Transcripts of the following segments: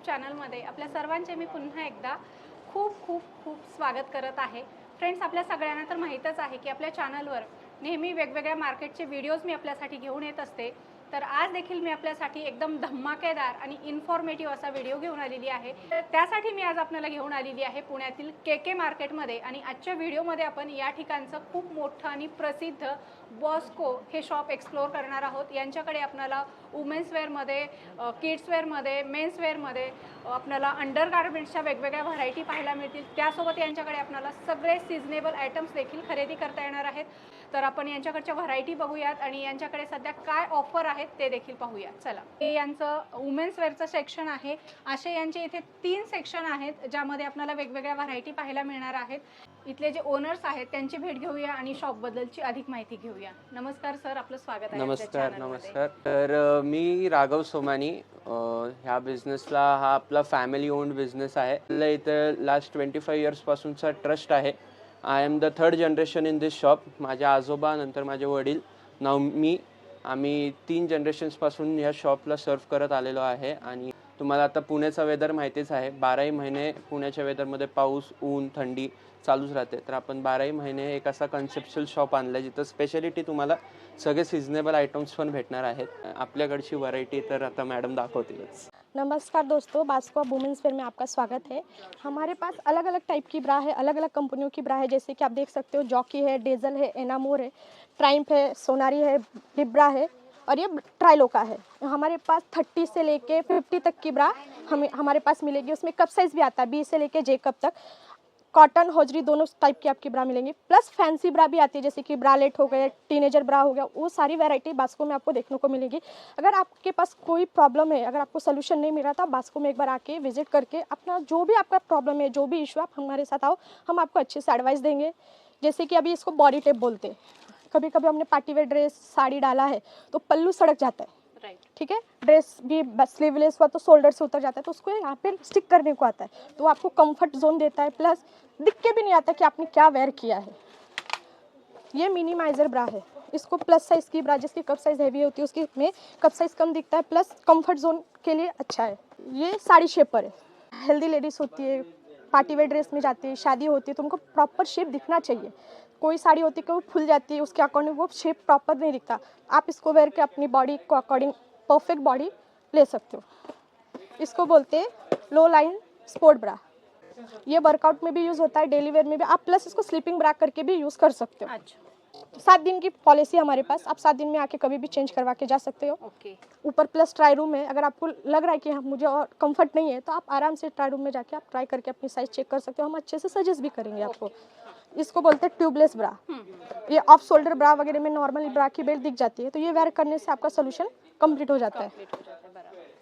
YouTube चॅनलमध्ये आपल्या सर्वांचे मी पुन्हा एकदा खूप खूप खूप स्वागत करत आहे. फ्रेंड्स आपल्या सगळ्यांना तर माहीतच आहे की आपल्या चॅनलवर नेहमी वेगवेगळ्या मार्केटचे व्हिडिओज मी आपल्यासाठी घेऊन येत असते. तर आज देखील मी आपल्यासाठी एकदम धमाकेदार आणि इन्फॉर्मेटिव्ह असा व्हिडिओ घेऊन आलेली आहे. तर त्यासाठी मी आज आपल्याला घेऊन आलेली आहे पुण्यातील के के मार्केटमध्ये आणि आजच्या व्हिडिओमध्ये आपण या ठिकाणचं खूप मोठं आणि प्रसिद्ध बॉस्को हे शॉप एक्सप्लोअर करणार आहोत. यांच्याकडे आपल्याला वुमेन्स वेअरमध्ये किड्स वेअरमध्ये मेन्स वेअरमध्ये अ, आपल्याला अंडर गार्मेंट्सच्या वेगवेगळ्या व्हरायटी पाहायला मिळतील. त्यासोबत यांच्याकडे आपल्याला सगळे सिजनेबल आयटम्स देखील खरेदी करता येणार आहेत. तर आपण यांच्याकडच्या व्हरायटी बघूयात आणि यांच्याकडे सध्या काय ऑफर आहेत ते देखील पाहूयात. चला. हे यांचं वुमेन्स वेअरचं सेक्शन आहे. असे यांचे इथे तीन सेक्शन आहेत ज्यामध्ये आपल्याला वेगवेगळ्या व्हरायटी पाहायला मिळणार आहेत. इथले जे ओनर्स आहेत त्यांची भेट घेऊया आणि शॉपबद्दलची अधिक माहिती घेऊया. नमस्कार सर. आपलं स्वागत आहे नमस्कार. नमस्कार. तर मी राघव सोमानी ह्या बिझनेसला हा आपला फॅमिली ओन्ड बिझनेस आहे. आपल्या इथं लास्ट ट्वेंटी फाईव्ह इयर्सपासूनचा ट्रस्ट आहे. I am the third generation in this shop माझ्या आजोबा नंतर माझे वडील नाव मी आम्ही तीन जनरेशन्सपासून ह्या शॉपला सर्व करत आलेलो आहे. आणि तुम्हाला आता पुण्याचा वेदर माहितीच आहे. बाराही महिने पुण्याच्या वेदरमध्ये पाऊस ऊन थंडी चालूच राहते. तर आपण बाराही महिने एक असा कन्सेप्शल शॉप आणला आहे जिथं स्पेशालिटी तुम्हाला सगळे सिजनेबल आयटम्स पण भेटणार आहेत. आपल्याकडची व्हरायटी तर आता मॅडम दाखवतीलच. नमस्कार दोस्तों बास्को वुमेंस फेयर में आपका स्वागत है. हमारे पास अलग अलग टाइप की ब्रा है अलग अलग कंपनियों की ब्रा है. जैसे कि आप देख सकते हो जॉकी है डेजल है एनामोर है ट्राइम्फ है सोनारी है डिब्रा है. और ये ट्राइलोका है। हमारे पास थर्टी से लेके फिफ्टी तक की ब्रा हमें, हमारे पास मिलेगी। उसमें कप साइज़ भी आता है बी से लेके जे कप तक। कॉटन, होजरी दोनों टाइप की आपकी ब्रा मिलेंगी। प्लस फैंसी ब्रा भी आती है, जैसे कि ब्रालेट हो गए टीनेजर ब्रा हो गया, वो सारी वैरायटी बास्को में आपको देखने को मिलेगी। अगर आपके पास कोई प्रॉब्लम है, अगर आपको सोल्यूशन नहीं मिल रहा तो आप बास्को में एक बार आके विज़िट करके अपना जो भी आपका प्रॉब्लम है, जो भी इशू आप हमारे साथ आओ, हम आपको अच्छे से एडवाइस देंगे। जैसे कि अभी इसको बॉडी टेप बोलते हैं। कभी कभी हमने पार्टी वेयर ड्रेस साड़ी डाला है तो पल्लू सड़क जाता है। ठीक है? ड्रेस भी स्लीवलेस हुआ तो शोल्डर से उतर जाता है तो उसको यहाँ पे स्टिक करने को आता है। तो आपको कंफर्ट जोन देता है प्लस दिख के भी नहीं आता कि आपने क्या वेयर किया है। ये मिनिमाइजर ब्रा है। इसको प्लस साइज़ की ब्रा जिसकी कप साइज़ हैवी होती है उसकी में कप साइज़ कम दिखता है प्लस कंफर्ट जोन के लिए अच्छा है। ये साड़ी शेपर है। हेल्दी लेडीज़ होती है पार्टी वेयर ड्रेस में जाती है, शादी होती है तो उनको प्रॉपर शेप दिखना चाहिए। कोई साड़ी होती है कि वो फुल जाती है, उसके अकॉर्डिंग वो शेप प्रॉपर नहीं दिखता। आप इसको वेयर के अपनी बॉडी को अकॉर्डिंग परफेक्ट बॉडी ले सकते हो। इसको बोलते हैं लो लाइन स्पोर्ट ब्रा ये वर्कआउट में भी यूज़ होता है डेली वेयर में भी। आप प्लस इसको स्लीपिंग ब्रा करके भी यूज़ कर सकते हो। अच्छा। सात दिन की पॉलिसी हमारे पास। आप सात दिन में आके कभी भी चेंज करवा के जा सकते हो। ऊपर प्लस ट्राई रूम है। अगर आपको लग रहा है कि हाँ मुझे और कंफर्ट नहीं है तो आप आराम से ट्राई रूम में जाके आप ट्राई करके अपनी साइज़ चेक कर सकते हो। हम अच्छे से सजेस्ट भी करेंगे आपको। इसको बोलते हैं ट्यूबलेस ब्रा ये ऑफ़ शोल्डर ब्रा वगैरह में नॉर्मल ब्रा की बेल्ट दिख जाती है तो ये वेयर करने से आपका सोल्यूशन कंप्लीट हो जाता है।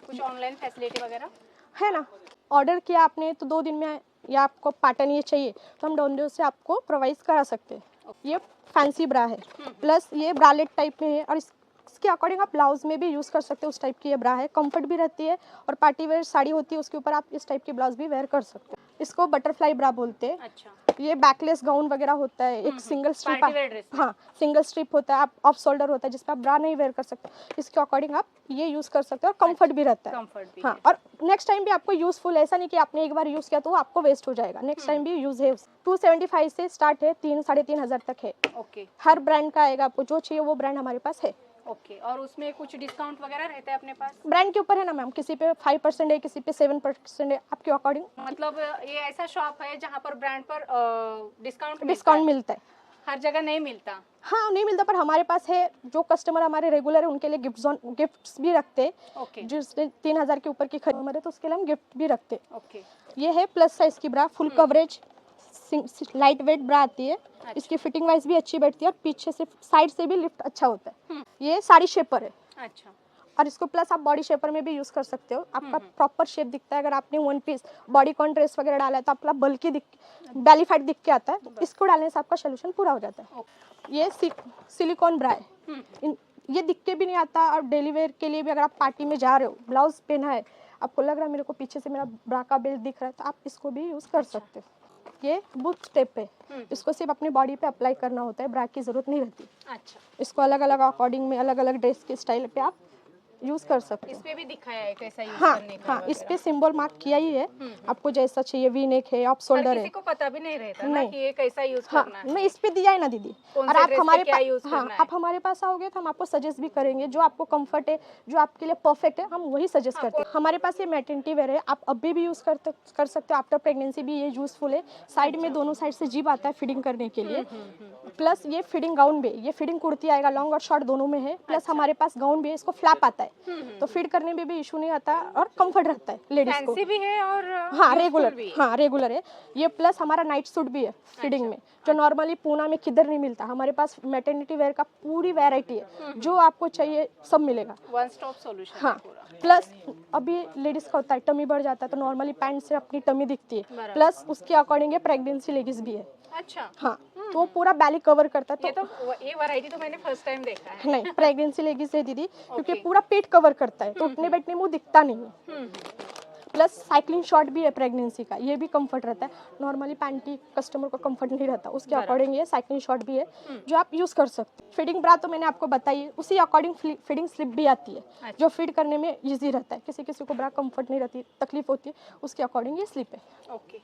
कुछ ऑनलाइन फैसिलिटी वगैरह? है ना? ऑर्डर किया आपने तो दो दिन में या आपको पैटर्न ये चाहिए तो हम डोमिनोज से आपको प्रोवाइड करा सकते हैं। ये फैंसी ब्रा है। प्लस ये ब्रालेट टाइप में है और इस इसके अकॉर्डिंग आप ब्लाउज में भी यूज़ कर सकते हो उस टाइप की ये ब्रा है। कंफर्ट भी रहती है और पार्टी वेयर साड़ी होती है उसके ऊपर आप इस टाइप की ब्लाउज भी वेयर कर सकते हो। इसको बटरफ्लाई ब्रा बोलते हैं। अच्छा। ये बैकलेस गाउन वगैरह होता है एक सिंगल स्ट्रिप Party हाँ सिंगल स्ट्रिप होता है आप ऑफ़ शोल्डर होता है जिसपे आप ब्रा नहीं वेयर कर सकते। इसके अकॉर्डिंग आप ये यूज़ कर सकते हो और कंफर्ट भी रहता है। कंफर्ट भी हाँ और नेक्स्ट टाइम भी आपको यूजफुल ऐसा नहीं कि आपने एक बार यूज़ किया तो आपको वेस्ट हो जाएगा। नेक्स्ट टाइम भी यूज़ है टू सेवेंटी फाइव से स्टार्ट है तीन साढ़े तीन हज़ार तक है। ओके हर ब्रांड का आएगा आपको जो चाहिए वो ब्रांड हमारे पास है। Okay okay. और उसमें कुछ डिस्काउंट वगैरह रहता है अपने पास? ब्रांड के ऊपर है ना मैम किसी पे फाइव परसेंट है किसी पे सेवन परसेंट है आपके अकॉर्डिंग मतलब ये ऐसा शॉप है जहाँ पर ब्रांड पर डिस्काउंट डिस्काउंट मिलता है। हर जगह नहीं मिलता। हाँ नहीं मिलता पर हमारे पास है जो कस्टमर हमारे रेगुलर है उनके लिए गिफ्ट जोन गिफ्ट्स भी रखते हैं। ओके जिसने तीन हज़ार के ऊपर की खरीद हमारे तो उसके लिए हम गिफ्ट भी रखते हैं। ओके ये है प्लस साइज़ की bra full coverage light weight bra आती है। अच्छा। इसकी फिटिंग वाइज भी अच्छी बैठती है और पीछे से साइड से भी लिफ्ट अच्छा होता है। ये साड़ी शेपर है। अच्छा। और इसको प्लस आप बॉडी शेपर में भी यूज़ कर सकते हो। आपका प्रॉपर शेप दिखता है। अगर आपने one piece bodycon dress वगैरह डाला है तो आपका बल्कि दिख बेलीफाइट दिख के आता है। इसको डालने से आपका सोल्यूशन पूरा हो जाता है। ये सिलिकॉन ब्रा है। हम्म, ये दिख के भी नहीं आता और डेली वेयर के लिए भी अगर आप पार्टी में जा रहे हो ब्लाउज पहना है आपको लग रहा है मेरे को पीछे से मेरा ब्रा का बेल्ट दिख रहा है तो आप इसको भी यूज़ कर सकते हो। ये बुक स्टेप है। हम्म। इसको सिर्फ़ अपनी बॉडी पे अप्लाई करना होता है ब्रा की ज़रूरत नहीं रहती। अच्छा। इसको अलग अलग अकॉर्डिंग में अलग अलग ड्रेस के स्टाइल पे आप यूज़ कर सकते इस पे भी दिखाया है कैसा यूज़ हाँ करने का हाँ इस पे सिंबल मार्क किया ही है। हम्म, आपको जैसा चाहिए वी नेक है आप शोल्डर किसी है। को पता भी नहीं रहता ना नहीं। कि ये कैसा यूज़ हाँ करना है। नहीं इस पे दिया है ना दीदी। और आप हमारे पास हाँ आप हमारे पास आओगे तो हम आपको सजेस्ट भी करेंगे। जो आपको कंफर्ट है जो आपके लिए परफेक्ट है हम वही सजेस्ट हाँ, करते हैं। हमारे पास ये मेटर्निटी वेयर है आप अभी भी यूज़ कर कर सकते हो। आफ्टर प्रेगनेंसी भी ये यूजफुल है। साइड में दोनों साइड से जीप आता है फिटिंग करने के लिए। प्लस ये फिटिंग गाउन भी ये फिटिंग कुर्ती आएगा लॉन्ग और शॉर्ट दोनों में है। प्लस हमारे पास गाउन भी है इसको फ्लैप आता है। तो फिट करने में भी इशू नहीं आता और कंफर्ट रहता है लेडीज़ को। भी है और हाँ रेगुलर है। हाँ रेगुलर है। ये प्लस हमारा नाइट सूट भी है फिटिंग में जो नॉर्मली पूना में किधर नहीं मिलता। हमारे पास मेटर्निटी वेयर का पूरी वैरायटी है। जो आपको चाहिए सब मिलेगा। वन स्टॉप सॉल्यूशन हाँ प्लस अभी लेडीज़ का होता है टमी बढ़ जाता है तो नॉर्मली पैंट से अपनी टमी दिखती है। प्लस उसके अकॉर्डिंग प्रेगनेंसी लेगीज भी है। अच्छा। हाँ। तो वो पूरा बैली कवर करता है ये तो तो ये वैरायटी तो मैंने फ़र्स्ट टाइम देखा है। नहीं प्रेगनेंसी लेगीज है दीदी क्योंकि पूरा पेट कवर करता है तो उठने बैठने में वो दिखता नहीं है। हम्म, प्लस साइकिलिंग शॉर्ट भी है प्रेगनेंसी का ये भी कंफर्ट रहता है। नॉर्मली पैंटी कस्टमर को कंफर्ट नहीं रहता उसके अकॉर्डिंग ये साइकिलिंग शॉर्ट भी है जो आप यूज़ कर सकते हैं। फिटिंग ब्रा तो मैंने आपको बताई है उसी अकॉर्डिंग फिटिंग स्लिप भी आती है जो फिट करने में ईजी रहता है। किसी किसी को ब्रा कंफर्ट नहीं रहती तकलीफ़ होती है उसके अकॉर्डिंग ये स्लिप है। ओके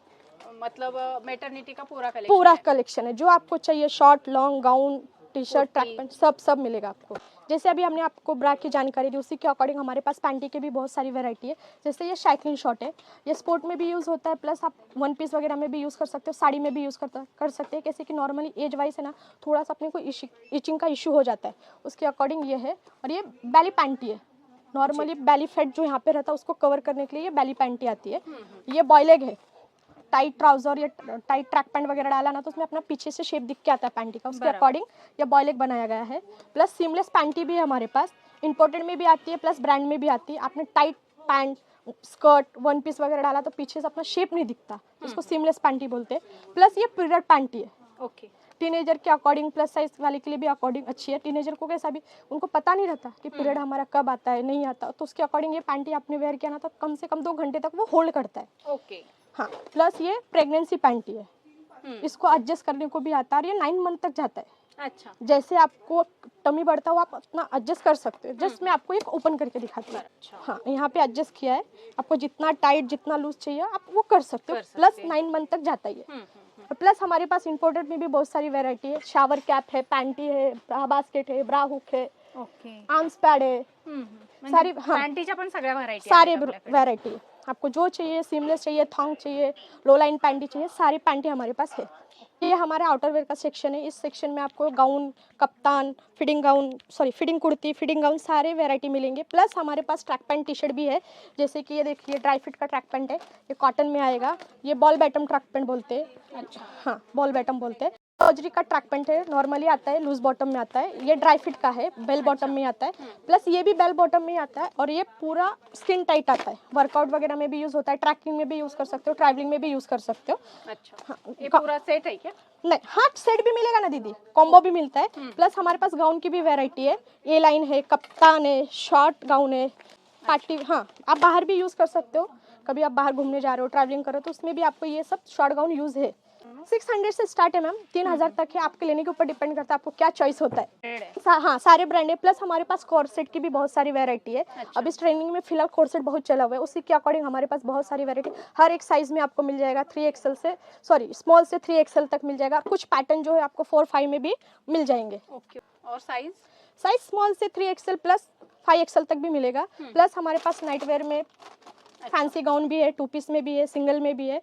मतलब मैटरनिटी का पूरा कलेक्शन पूरा कलेक्शन है। जो आपको चाहिए short long gown T shirt track. Pant सब सब मिलेगा आपको। जैसे अभी हमने आपको ब्रा की जानकारी दी उसी के अकॉर्डिंग हमारे पास पैंटी की भी बहुत सारी वैरायटी है। जैसे ये साइकिलिंग शॉर्ट है। ये स्पोर्ट में भी यूज़ होता है प्लस आप वन पीस वगैरह में भी यूज़ कर सकते हो साड़ी में भी यूज़ करता कर सकते हैं। कैसे कि नॉर्मली एज वाइज है ना थोड़ा सा अपने को इचिंग का इशू हो जाता है। उसके अकॉर्डिंग ये है। और ये बैली पैंटी है। नॉर्मली बैली फैट जो यहाँ पे रहता है उसको कवर करने के लिए ये बैली पैंटी आती है। ये बॉयलेग है। टाइट ट्राउज़र या टाइट ट्रैक पैंट वगैरह डाला ना तो उसमें अपना पीछे से शेप दिख के आता है पैंटी का। उसके। अकॉर्डिंग ये बॉयलेग बनाया गया है। प्लस सीमलेस पैंटी भी है हमारे पास। इंपोर्टेड में भी आती है प्लस ब्रांड में भी आती है। आपने tight pant skirt one piece वगैरह डाला तो पीछे से अपना शेप नहीं दिखता। उसको सीमलेस पैंटी बोलते हैं। प्लस ये पीरियड पैंटी है। ओके टीनेजर के अकॉर्डिंग प्लस साइज़ वाले के लिए भी अकॉर्डिंग अच्छी है। टीनेजर को कैसा भी उनको पता नहीं रहता कि पीरियड हमारा कब आता है नहीं आता। तो उसके अकॉर्डिंग ये पैंटी आपने वेयर किया ना तो कम से कम दो घंटे तक वो होल्ड करता है। ओके हाँ प्लस ये प्रेगनेंसी पैंटी है। इसको एडजस्ट करने को भी आता है और ये नाइन मंथ तक जाता है। अच्छा। जैसे आपको टमी बढ़ता हो आप अपना एडजस्ट कर सकते हो। जस्ट मैं आपको एक ओपन करके दिखाती हूँ। अच्छा। हाँ यहाँ पे एडजस्ट किया है। आपको जितना टाइट जितना लूज चाहिए आप वो कर सकते हो। प्लस नाइन मंथ तक जाता ही है हम्म, हम्म, प्लस हमारे पास इंपोर्टेड में भी बहुत सारी वैरायटी है शावर कैप है पैंटी है ब्रा बास्केट है ब्रा हुक है. ओके आर्म्स पैड है. सारी- म्हणजे हाँ. पॅन्टीच्या पण सगळ्या व्हरायटी सारे वैरायटी आपको जो चाहिए सीमलेस चाहिए थॉन्ग चाहिए लो लाइन पैंटी चाहिए सारी पैंटी हमारे पास है। ये हमारा आउटरवेयर का सेक्शन है। इस सेक्शन में आपको gown kaftan fitting gown sorry fitting kurti fitting gown सारे वैरायटी मिलेंगे। प्लस हमारे पास ट्रैक पैंट टी शर्ट भी है। जैसे कि ये देखिए ड्राई फिट का ट्रैक पैंट है। ये कॉटन में आएगा। ये बॉल बैटम ट्रैक पैंट बोलते हैं। अच्छा। हाँ बॉल बैटम बोलते हैं। सर्जरी का ट्रैक पैंट है नॉर्मली आता है लूज बॉटम में आता है ये ड्राई फिट का है बेल बॉटम में आता है प्लस ये भी बेल बॉटम में आता है और ये पूरा स्किन टाइट आता है। वर्कआउट वगैरह में भी यूज़ होता है ट्रैकिंग में भी यूज़ कर सकते हो ट्रैवलिंग में भी यूज़ कर सकते हो। अच्छा। हाँ, ये पूरा सेट है क्या? नहीं हाँ सेट भी मिलेगा ना दीदी कॉम्बो भी मिलता है प्लस हमारे पास गाउन की भी वैरायटी है ए लाइन है कप्तान है शॉर्ट गाउन है पार्टी हाँ आप बाहर भी यूज़ कर सकते हो। कभी आप बाहर घूमने जा रहे हो ट्रैवलिंग कर रहे हो तो उसमें भी आपको ये सब शॉर्ट गाउन यूज़ है। सिक्स हंड्रेड से स्टार्ट है मैम। तीन हज़ार तक है। आपके लेने के ऊपर डिपेंड करता है आपको क्या चॉइस होता है। सा, हाँ सारे ब्रांड है। प्लस हमारे पास कॉर्सेट की भी बहुत सारी वैरायटी है। अब इस ट्रेनिंग में फ़िलहाल कॉर्सेट बहुत चला हुआ है। उसी के अकॉर्डिंग हमारे पास बहुत सारी वैरायटी हर एक साइज़ में आपको मिल जाएगा थ्री एक्सएल से। सॉरी स्मॉल से थ्री एक्सएल तक मिल जाएगा। कुछ पैटर्न जो है आपको फोर फाइव में भी मिल जाएँगे। और साइज़ साइज़ स्मॉल से three XL plus five XL तक भी मिलेगा। प्लस हमारे पास नाइट वेयर में फैंसी गाउन भी है टू पीस में भी है सिंगल में भी है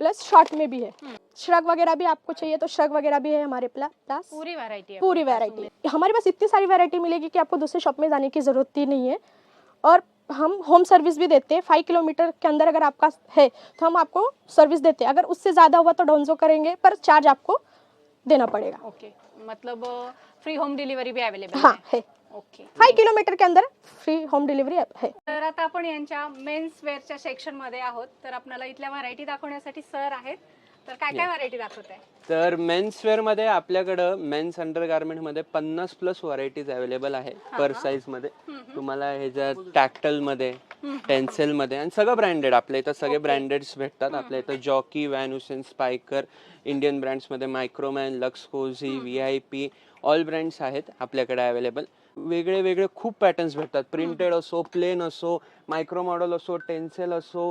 प्लस शॉर्ट में भी है। श्रग वगैरह भी आपको चाहिए तो श्रग वगैरह भी है हमारे पास पूरी व्हरायटी है। पूरी वैरायटी हमारे पास इतनी सारी वैरायटी मिलेगी कि आपको दूसरे शॉप में जाने की ज़रूरत ही नहीं है। और हम होम सर्विस भी देते हैं फाइव किलोमीटर के अंदर अगर आपका है तो हम आपको सर्विस देते हैं। अगर उससे ज़्यादा हुआ तो डोंजो करेंगे पर चार्ज आपको देना पड़ेगा। ओके मतलब फ्री होम डिलीवरी भी अवेलेबल हाँ। है। ओके. फाइव किलोमीटर के अंदर फ्री होम डिलिव्हरी है. तर आता आपण यांच्या मेन्स वेअरच्या सेक्शनमध्ये आहोत. तर आपल्याला इथल्या व्हरायटी दाखवण्यासाठी सर आहेत. तर काय काय व्हरायटी दाखवत आहे? तर मेन्सवेअरमध्ये आपल्याकडं मेन्स अंडर गार्मेंटमध्ये पन्नास प्लस व्हरायटीज अवेलेबल आहे पर साईजमध्ये तुम्हाला ह्याच्यात टॅक्टलमध्ये टेन्सेलमध्ये आणि सगळं ब्रँडेड आपल्या इथं सगळे ब्रँडेड्स भेटतात. आपल्या इथं Jockey Van Heusen Spykar Indian ब्रँड्समध्ये Microman Lux Cozi V I P all brands आहेत आपल्याकडे अवेलेबल वेगळे वेगळे खूप पॅटर्न्स भेटतात. प्रिंटेड असो प्लेन असो मायक्रो मॉडेल असो टेन्सेल असो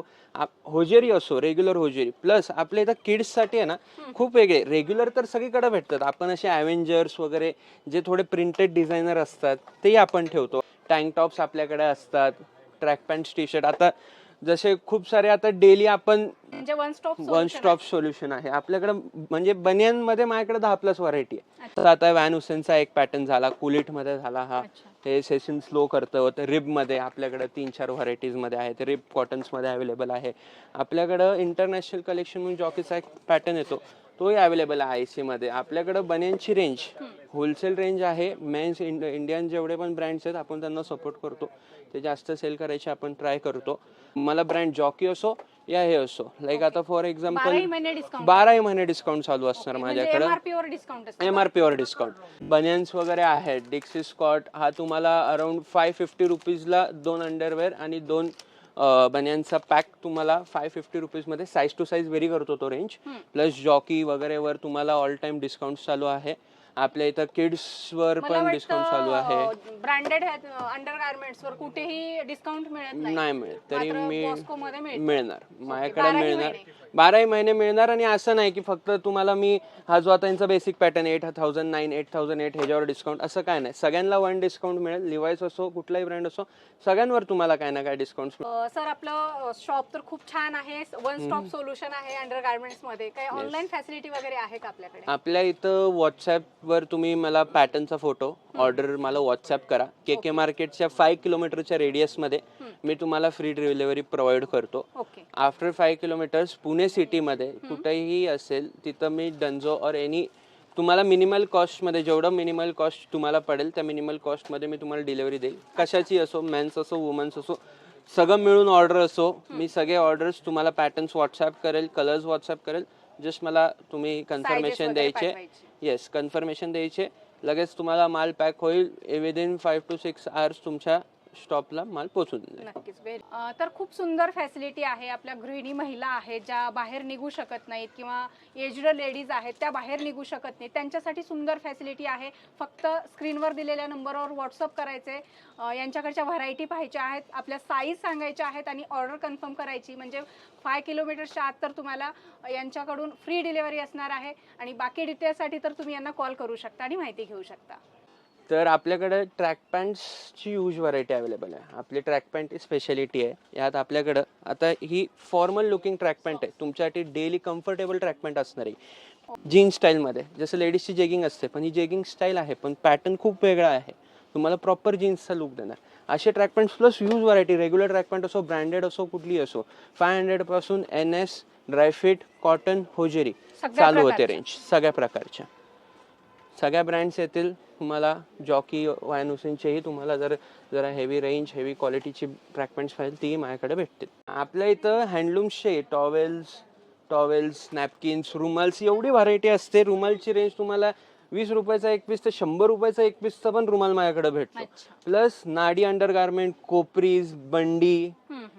होजेरी असो रेग्युलर होजेरी. प्लस आपल्या इथं किड्ससाठी आहे ना खूप वेगळे. रेग्युलर तर सगळीकडे भेटतात. आपण असे ॲव्हेंजर्स वगैरे जे थोडे प्रिंटेड डिझायनर असतात तेही आपण ठेवतो. टँक टॉप्स आपल्याकडे असतात. ट्रॅक पॅन्ट टी शर्ट आता जसे खूप सारे आता डेली आपण म्हणजे one stop one stop solution आहे. आपल्याकडे म्हणजे बनियनमध्ये माझ्याकडे दहा प्लस व्हरायटी आहे तर आता व्हॅन हुसेनचा एक पॅटर्न झाला कुलिटमध्ये झाला हा. हे सेशन स्लो करतं रिबमध्ये आपल्याकडे तीन चार व्हरायटीजमध्ये आहेत रिब कॉटन्समध्ये अवेलेबल आहे. आपल्याकडं इंटरनॅशनल कलेक्शन म्हणून जॉकीचा एक पॅटर्न येतो. तोही अवेलेबल आहे आय सी मध्ये आपल्याकडं बनियनची रेंज होलसेल रेंज आहे मेन्स इंडियन जेवढे पण ब्रँड्स आहेत आपण त्यांना सपोर्ट करतो. ते जास्त सेल करायचे आपण ट्राय करतो. मला ब्रँड जॉकी असो या हे असो. लाईक आता फॉर एक्झाम्पल बाराही महिने डिस्काउंट चालू असणार माझ्याकडे. एम आर पीवर डिस्काउंट बनियन्स वगैरे आहेत. डिक्सी स्कॉट हा तुम्हाला अराउंड फाय फिफ्टी रुपीजला दोन अंडरवेअर आणि दोन बनियनचा पॅक तुम्हाला फाय फिफ्टी रुपीजमध्ये साईज टू साईज व्हेरी करतो तो रेंज प्लस जॉकी वगैरे वर तुम्हाला ऑल टाइम डिस्काउंट चालू आहे. आपल्या इथं किड्सवर मला पण डिस्काउंट चालू आहे. ब्रँडेड अंडर गार्मेंट्स वर कुठेही डिस्काउंट मिळत नाही. मिळत तरी मी. मिळणार. माझ्याकडे बाराही मिळणार. महिने. बाराही महिने मिळणार आणि असं नाही की फक्त तुम्हाला मी हा जो आता यांचा basic pattern eight thousand nine eight thousand eight ह्याच्यावर डिस्काउंट असं काय नाही. सगळ्यांना वन डिस्काउंट मिळेल लिवायस असो कुठलाही ब्रँड असो सगळ्यांवर तुम्हाला काय ना काय डिस्काउंट सर आपलं शॉप तर खूप छान आहे. वन स्टॉप सोल्युशन आहे अंडर गार्मेंट्समध्ये. काही ऑनलाईन फॅसिलिटी वगैरे आहे का आपल्याकडे? आपल्या इथं व्हॉट्सॲपवर तुम्ही मला पॅटर्नचा फोटो ऑर्डर मला व्हॉट्सॲप करा. के के मार्केटच्या फाय किलोमीटरच्या रेडियसमध्ये मी तुम्हाला फ्री डिलिव्हरी प्रोव्हाइड करतो. आफ्टर फाय किलोमीटर्स पुणे सिटीमध्ये कुठेही असेल तिथं मी डंजो और एनी तुम्हाला मिनिमल कॉस्टमध्ये जेवढं मिनिमल कॉस्ट तुम्हाला पडेल त्या मिनिमल कॉस्टमध्ये मी तुम्हाला डिलिव्हरी देईल. कशाची असो मेन्स असो वुमन्स असो सगळं मिळून ऑर्डर असो मी सगळे ऑर्डर्स तुम्हाला पॅटर्न्स व्हॉट्सॲप करेल कलर्स व्हॉट्सॲप करेल. जस्ट मला तुम्ही कन्फर्मेशन द्यायचे. येस कन्फर्मेशन द्यायचे. लगेच तुम्हाला माल पॅक होईल. Within five to six hours तुमच्या स्टॉपला माल पोहोचून जाईल. नक्कीच. Very- तर खूप सुंदर फॅसिलिटी आहे. आपल्या गृहिणी महिला आहेत ज्या बाहेर निघू शकत नाहीत किंवा एज्ड लेडीज आहेत त्या बाहेर निघू शकत नाहीत. त्यांच्यासाठी सुंदर फॅसिलिटी आहे. फक्त स्क्रीनवर दिलेल्या नंबरवर व्हॉट्सअप करायचे. यांच्याकडच्या व्हरायटी पाहायच्या आहेत. आपल्या साईज सांगायच्या आहेत आणि ऑर्डर कन्फर्म करायची. म्हणजे फाय किलोमीटरच्या आत तर तुम्हाला यांच्याकडून फ्री डिलिव्हरी असणार आहे. आणि बाकी डिटेल्ससाठी तर तुम्ही यांना कॉल करू शकता आणि माहिती घेऊ शकता. तर आपल्याकडे ट्रॅक पॅन्ट्सची ह्यूज व्हरायटी अवेलेबल आहे. आपली ट्रॅक पॅन्ट स्पेशालिटी आहे. यात आपल्याकडं आता ही फॉर्मल लुकिंग ट्रॅक पॅन्ट आहे. तुमच्यासाठी डेली कम्फर्टेबल ट्रॅक पॅन्ट असणार आहे. जीन्स स्टाईलमध्ये जसं लेडीजची जेगिंग असते पण ही जेगिंग स्टाईल आहे पण पॅटर्न खूप वेगळा आहे. तुम्हाला प्रॉपर जीन्सचा लुक देणार. असे track pants plus huge variety regular track pant असो ब्रँडेड असो कुठली असो five हंड्रेडपासून N S dry fit cotton hosiery चालू होते. रेंज सगळ्या प्रकारच्या. सगळ्या ब्रँड्स येतील. तुम्हाला जॉकी वायन हुसेनचेही तुम्हाला जर जरा हेवी रेंज हेवी क्वालिटीची ट्रॅक पॅन्ट्स पाहिजे तीही माझ्याकडे भेटतील. आपल्या इथं हँडलूम्सचे टॉवेल्स टॉवेल्स नॅपकिन्स रुमाल्स एवढी व्हरायटी असते. रुमालची रेंज तुम्हाला वीस रुपयाचा एक पीस तर शंभर रुपयाचा एक पीसचा पण रुमाल माझ्याकडे भेटतो. प्लस नाडी अंडर गार्मेंट कोपरीज बंडी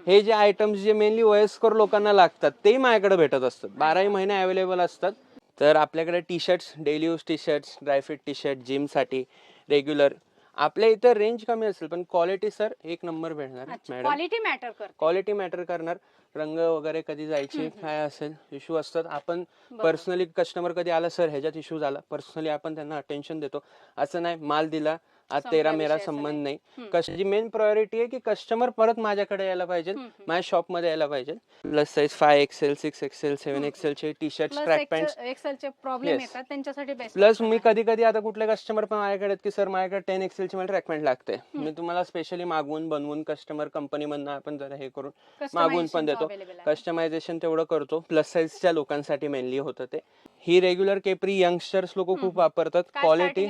हे जे आयटम्स जे मेनली वयस्कर लोकांना लागतात तेही माझ्याकडे भेटत असतात. बाराही महिने अवेलेबल असतात. तर आपल्याकडे T shirts daily use T shirts dry fit T shirt जिमसाठी regular आपल्या इथं रेंज कमी असेल पण क्वालिटी सर एक नंबर भेटणार मॅडम क्वालिटी मॅटर करते. क्वालिटी मॅटर करणार. रंग वगैरे कधी जायची काय असेल इश्यू असतात. आपण पर्सनली कस्टमर कधी आला सर ह्याच्यात इश्यू झाला. पर्सनली आपण त्यांना अटेन्शन देतो. असं नाही माल दिला. आज तेरा मेरा संबंध नाही. कशाची मेन प्रायोरिटी आहे की कस्टमर परत माझ्याकडे यायला पाहिजे माझ्या शॉपमध्ये यायला पाहिजे. Plus size five XL six XL seven एक्सेलचे T shirt track pant एक्सेलचे प्रॉब्लेम. येतात त्यांच्यासाठी प्लस मी कधी कधी आता कुठले कस्टमर पण माझ्याकडे की सर माझ्याकडे टेन एक्सेलची मला ट्रॅक पॅन्ट लागते. मी तुम्हाला स्पेशली मागवून बनवून कस्टमर कंपनी मधनं आपण जरा हे करून मागवून पण देतो. आहे. कस्टमायझेशन तेवढं करतो. प्लस साईजच्या लोकांसाठी मेनली होतं ते. ही रेग्युलर केपरी यंगस्टर्स लोक खूप वापरतात. क्वालिटी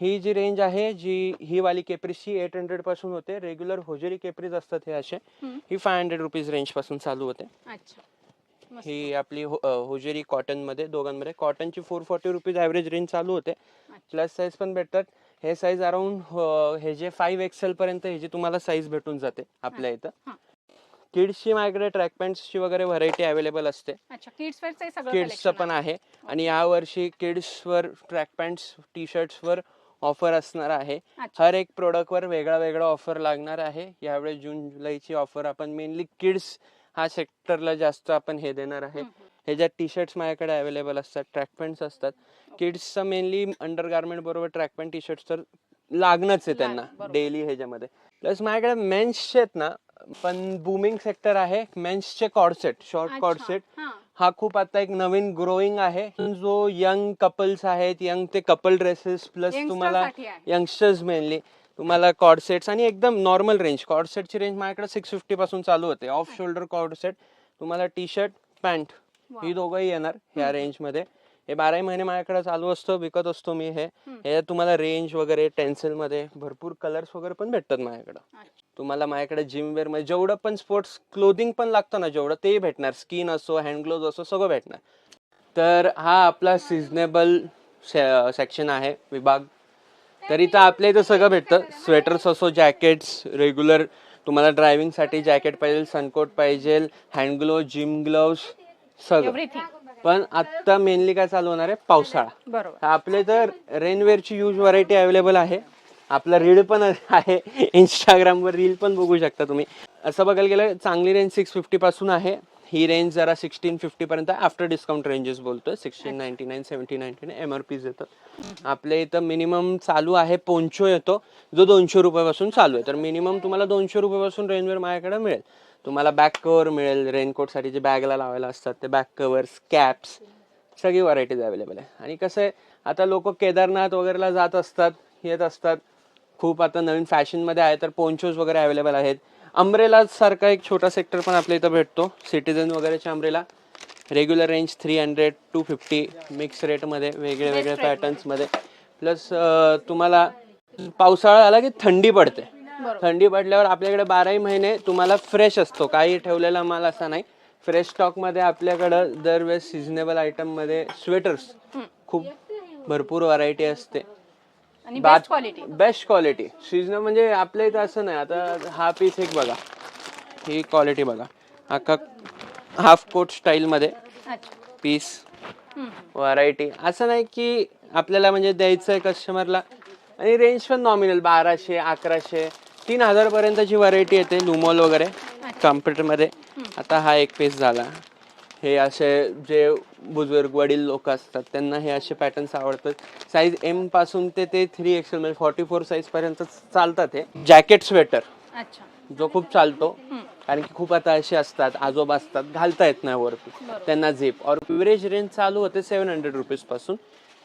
ही जी रेंज आहे जी ही वाली केपरीची एट हंड्रेडपासून होते. रेग्युलर होजेरी केपरीज असतात हे असे. ही फाय हंड्रेड रुपीज रेंजपासून चालू होते. ही आपली हो- होजेरी कॉटनमध्ये दोघांमध्ये. कॉटनची four forty rupees average range चालू होते. प्लस साईज पण भेटतात. हे साईज अराउंड हे जे फाईव्ह एक्सेल पर्यंत हे जे तुम्हाला साईज भेटून जाते आपल्या इथं. हा. किड्सची माझ्याकडे ट्रॅक पॅन्ट्सची वगैरे व्हरायटी अवेलेबल असते. अच्छा किड्स वेअरचं सगळं किड्सचं पण आहे. आणि यावर्षी किड्सवर ट्रॅक पॅन्ट्स टी शर्ट्सवर ऑफर असणार आहे. हर एक प्रोडक्टवर वेगळा वेगळा ऑफर लागणार आहे. यावेळेस जून जुलैची ऑफर आपण मेनली किड्स हा सेक्टरला जास्त आपण हे देणार आहे. ह्याच्यात टी शर्ट्स माझ्याकडे अवेलेबल असतात ट्रॅक पॅन्ट्स असतात. किड्सचं मेनली अंडर गार्मेंट बरोबर ट्रॅक पॅन्ट टी शर्ट्स तर लागणंच आहे त्यांना. डेली ह्याच्यामध्ये. प्लस माझ्याकडे मेन्सचे आहेत ना पण बुमिंग सेक्टर आहे. मेन्सचे कॉडसेट शॉर्ट. कॉडसेट हा. खूप आता एक नवीन ग्रोईंग आहे. जो यंग कपल्स आहेत यंग ते कपल ड्रेसेस प्लस तुम्हाला. यंगस्टर्स मेनली तुम्हाला कॉर्ड सेट्स आणि एकदम नॉर्मल रेंज कॉर्ड सेटची रेंज माझ्याकडे सिक्स फिफ्टी पासून चालू होते. ऑफ शोल्डर कॉर्ड सेट तुम्हाला टी शर्ट पॅन्ट ही दोघंही येणार ह्या रेंजमध्ये. हे बाराही महिने माझ्याकडे चालू असतं विकत असतो मी हे. ह्याच्यात तुम्हाला रेंज वगैरे टेन्सिलमध्ये भरपूर कलर्स वगैरे पण भेटतात माझ्याकडे. तुम्हाला माझ्याकडे जिम वेअरमध्ये जेवढं पण स्पोर्ट्स क्लोदिंग पण लागतं ना जेवढं ते भेटणार. स्किन असो हँड ग्लोव्ज असो सगळं भेटणार. तर हा आपला सिजनेबल सेक्शन आहे विभाग. तर इथं आपल्या इथं सगळं भेटतं. स्वेटर्स असो जॅकेट्स रेग्युलर तुम्हाला ड्रायव्हिंगसाठी जॅकेट पाहिजे सनकोट पाहिजे हँड ग्लोव्ह जिम ग्लोव्स सगळं. पण आत्ता मेनली काय चालू होणार आहे? पावसाळा. बरोबर. आपले तर रेनवेअरची यूज व्हरायटी अवेलेबल आहे. आपला रील पण आहे. इंस्टाग्रामवर रील पण बघू शकता तुम्ही. असं बघायला गेलं चांगली रेंज सिक्स फिफ्टी पासून आहे. ही रेंज जरा सिक्स्टीन फिफ्टी पर्यंत आफ्टर डिस्काउंट रेंजेस बोलतोय. Sixteen ninety nine seventy ninety nine M R Ps येतं. आपल्या इथं मिनिमम चालू आहे पोंचो येतो. जो दोनशे रुपयापासून चालू आहे. तर मिनिमम तुम्हाला दोनशे रुपयापासून रेंजवर माझ्याकडे मिळेल. तुम्हाला बॅक कव्हर मिळेल रेनकोटसाठी जे बॅगला लावायला असतात ते बॅक कव्हर्स कॅप्स सगळी व्हरायटीज अवेलेबल आहे. आणि कसं आहे आता लोक केदारनाथ वगैरेला जात असतात येत असतात. खूप आता नवीन फॅशनमध्ये आहे तर पोंचोज वगैरे अवेलेबल आहेत. अम्ब्रेला सारखा एक छोटा सेक्टर पण आपल्या इथं भेटतो सिटीजन वगैरेच्या umbrella regular range three hundred two fifty mix रेटमध्ये वेगळे वेगळे पॅटर्न्समध्ये प्लस तुम्हाला पावसाळा आला की थंडी पडते. थंडी पडल्यावर आपल्याकडे बाराही महिने तुम्हाला फ्रेश असतो. काही ठेवलेला माल असा नाही. फ्रेश स्टॉकमध्ये आपल्याकडं दरवेळेस सिजनेबल आयटममध्ये स्वेटर्स खूप भरपूर व्हरायटी असते. Best quality best quality seasonal म्हणजे आपल्या इथं असं नाही. आता हा पीस एक बघा. ही क्वालिटी बघा. अख्खा हाफ कोट स्टाईलमध्ये पीस. व्हरायटी असं नाही की आपल्याला म्हणजे द्यायचं आहे कस्टमरला आणि रेंज पण नॉमिनल बाराशे अकराशे. तीन हजारपर्यंतची व्हरायटी येते लुमॉल वगैरे कम्प्युटरमध्ये आता हा एक पीस झाला. हे असे जे बुजुर्ग वडील लोक असतात त्यांना हे असे पॅटर्न्स आवडतात. साईज एमपासून ते ते थ्री एक्सेल म्हणजे फॉर्टी फोर साईज पर्यंत चालतात हे. जॅकेट स्वेटर जो खूप चालतो. कारण की खूप आता असे असतात आजोबा असतात घालता येत नाही वरती. त्यांना झेप और एव्हरेज रेंज चालू होते सेव्हन हंड्रेड रुपीजपासून.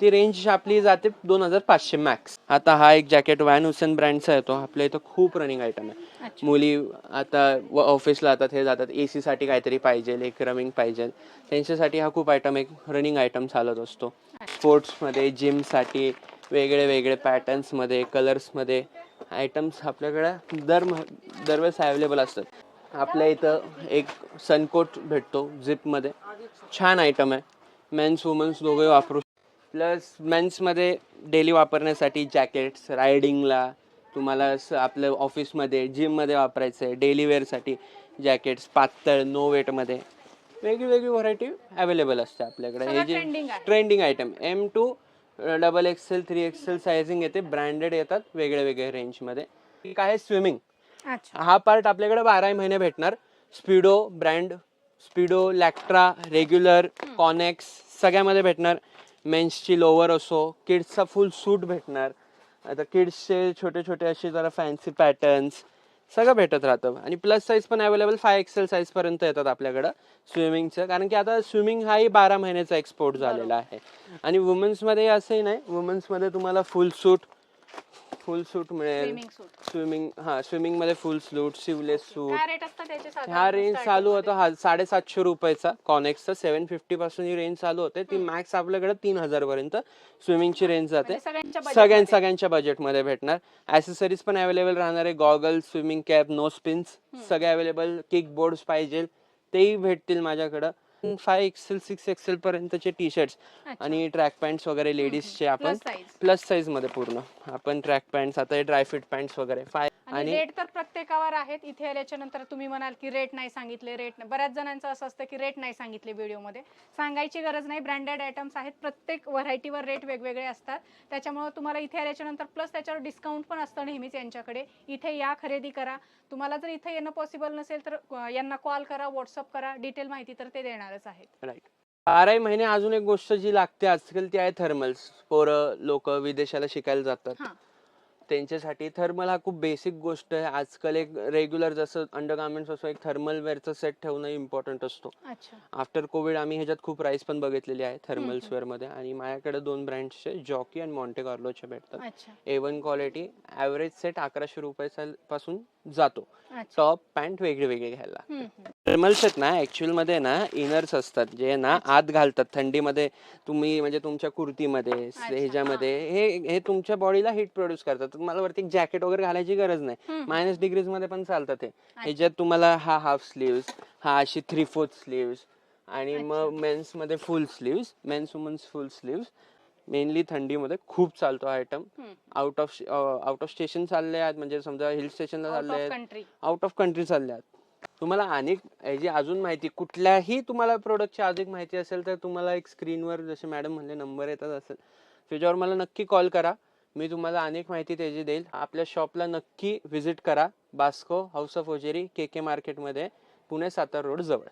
ती रेंज आपली जाते दोन हजार पाचशे मॅक्स आता हा एक जॅकेट वॅन हुसेन ब्रँडचा येतो आपल्या इथं खूप रनिंग आयटम आहे. मुली आता ऑफिसला जातात हे जातात. ए साठी काहीतरी पाहिजे एक रनिंग पाहिजे. त्यांच्यासाठी हा खूप आयटम एक रनिंग आयटम चालत असतो. स्पोर्ट्समध्ये जिमसाठी वेगळे वेगळे पॅटर्न्समध्ये कलर्समध्ये आयटम्स आपल्याकडे दर दरवेळेस अवेलेबल असतात. आपल्या इथं एक सनकोट भेटतो झिपमध्ये छान आयटम आहे. मेन्स वुमन्स दोघे वापरू प्लस मेन्समध्ये डेली वापरण्यासाठी जॅकेट्स रायडिंगला तुम्हाला असं आपलं ऑफिसमध्ये जिममध्ये वापरायचं आहे डेली वेअरसाठी जॅकेट्स पातळ नो वेटमध्ये. वेगळी वेगळी व्हरायटी अवेलेबल असते आपल्याकडे. हे जे. Trending item M two double XL three XL sizing येते. ब्रँडेड येतात वेगळे वेगळे रेंजमध्ये एक आहे स्विमिंग हा पार्ट आपल्याकडे बाराही महिने भेटणार. स्पीडो ब्रँड स्पीडो लॅक्ट्रा रेग्युलर कॉनेक्स सगळ्यामध्ये भेटणार. मेन्सची लोअर असो किड्सचा फुल सूट भेटणार. आता किड्सचे छोटे छोटे असे जरा फॅन्सी पॅटर्न्स सगळं भेटत राहतं. आणि प्लस साईज पण अवेलेबल फाय एक्सेल साईज पर्यंत येतात आपल्याकडं स्विमिंगचं कारण की आता स्विमिंग हाही बारा महिन्याचा एक्सपोर्ट झालेला आहे. आणि वुमन्समध्ये असंही नाही. वुमन्समध्ये तुम्हाला फुल सूट फुल सूट मिळेल. स्विमिंग सूट स्विमिंग हा स्विमिंगमध्ये फुल सूट सिवलेस सूट काय रेट असतात त्याचे साधारण ह्या रेंज चालू होतं हा साडेसातशे रुपयाचा. कॉनेक्सचा सेव्हन फिफ्टी पासून ही रेंज चालू होते. ती मॅक्स आपल्याकडे तीन हजार पर्यंत स्विमिंगची रेंज जाते. म्हणजे सगळ्यांच्या budget सगळ्यां मध्ये. सगळ्यांच्या बजेटमध्ये भेटणार. ऍसेसरीज पण अवेलेबल राहणार आहे. Goggle swimming cap nose pins सगळे अवेलेबल किक बोर्ड पाहिजे. तेही भेटतील माझ्याकडं. फाय एक्सेल सिक्स एक्सेल पर्यंतचे टी शर्ट्स आणि ट्रॅक पॅन्ट्स वगैरे लेडीजचे आपण. प्लस साईजमध्ये पूर्ण. आपण ट्रॅक पॅन्ट्स आता हे ड्रायफिट पॅन्ट्स वगैरे. फाय आणि आणि रेट तर प्रत्येकावर आहेत. इथे आल्याच्यानंतर तुम्ही म्हणाल की रेट नाही सांगितले रेट बऱ्याच जणांचं असं असतं की रेट नाही सांगितले व्हिडिओमध्ये सांगायची गरज नाही. ब्रँडेड आयटम्स आहेत. प्रत्येक व्हरायटीवर रेट वेगवेगळे असतात. त्याच्यामुळे तुम्हाला इथे आल्याच्यानंतर प्लस त्याच्यावर डिस्काउंट पण असतं नेहमीच यांच्याकडे. इथे या खरेदी करा. तुम्हाला जर इथे येणं पॉसिबल नसेल तर अं, यांना कॉल करा व्हॉट्सअप करा. डिटेल माहिती तर ते देणारच आहेत. राईट बाराही महिने अजून एक गोष्ट जी लागते आजकाल ती आहे थर्मल्स पोरं लोक विदेशाला शिकायला जातात. हां. त्यांच्यासाठी थर्मल हा खूप बेसिक गोष्ट आहे. आजकाल एक रेग्युलर जसं अंडरगार्मेंट्स असो एक थर्मल वेअरचा सेट ठेवणं इम्पॉर्टंट असतो. आफ्टर कोविड आम्ही ह्याच्यात खूप प्राइस पण बघितलेली आहे थर्मल्स वेअरमध्ये आणि माझ्याकडे दोन ब्रँड्सचे जॉकी आणि मॉन्टे कार्लोचे भेटतात. A one quality average set अकराशे रुपये पासून जातो. टॉप पॅन्ट वेगळे वेगळे घ्यायला. थर्मल्स आहेत ना ऍक्च्युअलमध्ये ना इनर्स असतात जे ना आत घालतात. थंडीमध्ये तुम्ही म्हणजे तुमच्या कुर्तीमध्ये ह्याच्यामध्ये हे हे तुमच्या बॉडीला हीट प्रोड्यूस करतात. तुम्हाला वरती एक जॅकेट वगैरे घालायची गरज नाही. मायनस डिग्रीजमध्ये पण चालतात हे. ह्याच्यात तुम्हाला हा हाफ स्लीव्स हा अशी थ्री फोर्थ स्लीव्स आणि मग मेन्समध्ये full sleeves men's women's full sleeves mainly थंडीमध्ये खूप चालतो item hmm. Out of out of station चालले आहेत म्हणजे समजा हिल स्टेशनला आउट चालले ऑफ आहेत कंट्री आउट ऑफ कंट्री चालले आहेत. तुम्हाला अनेक याची अजून माहिती कुठल्याही तुम्हाला प्रोडक्टची अधिक माहिती असेल तर तुम्हाला एक स्क्रीनवर जसे मॅडम म्हणले नंबर येतात असेल. त्याच्यावर मला नक्की कॉल करा. मी तुम्हाला अनेक माहिती त्याची देईल. आपल्या शॉपला नक्की व्हिजिट करा. Basco house of hosiery K K मार्केटमध्ये पुणे सातारा रोड जवळ.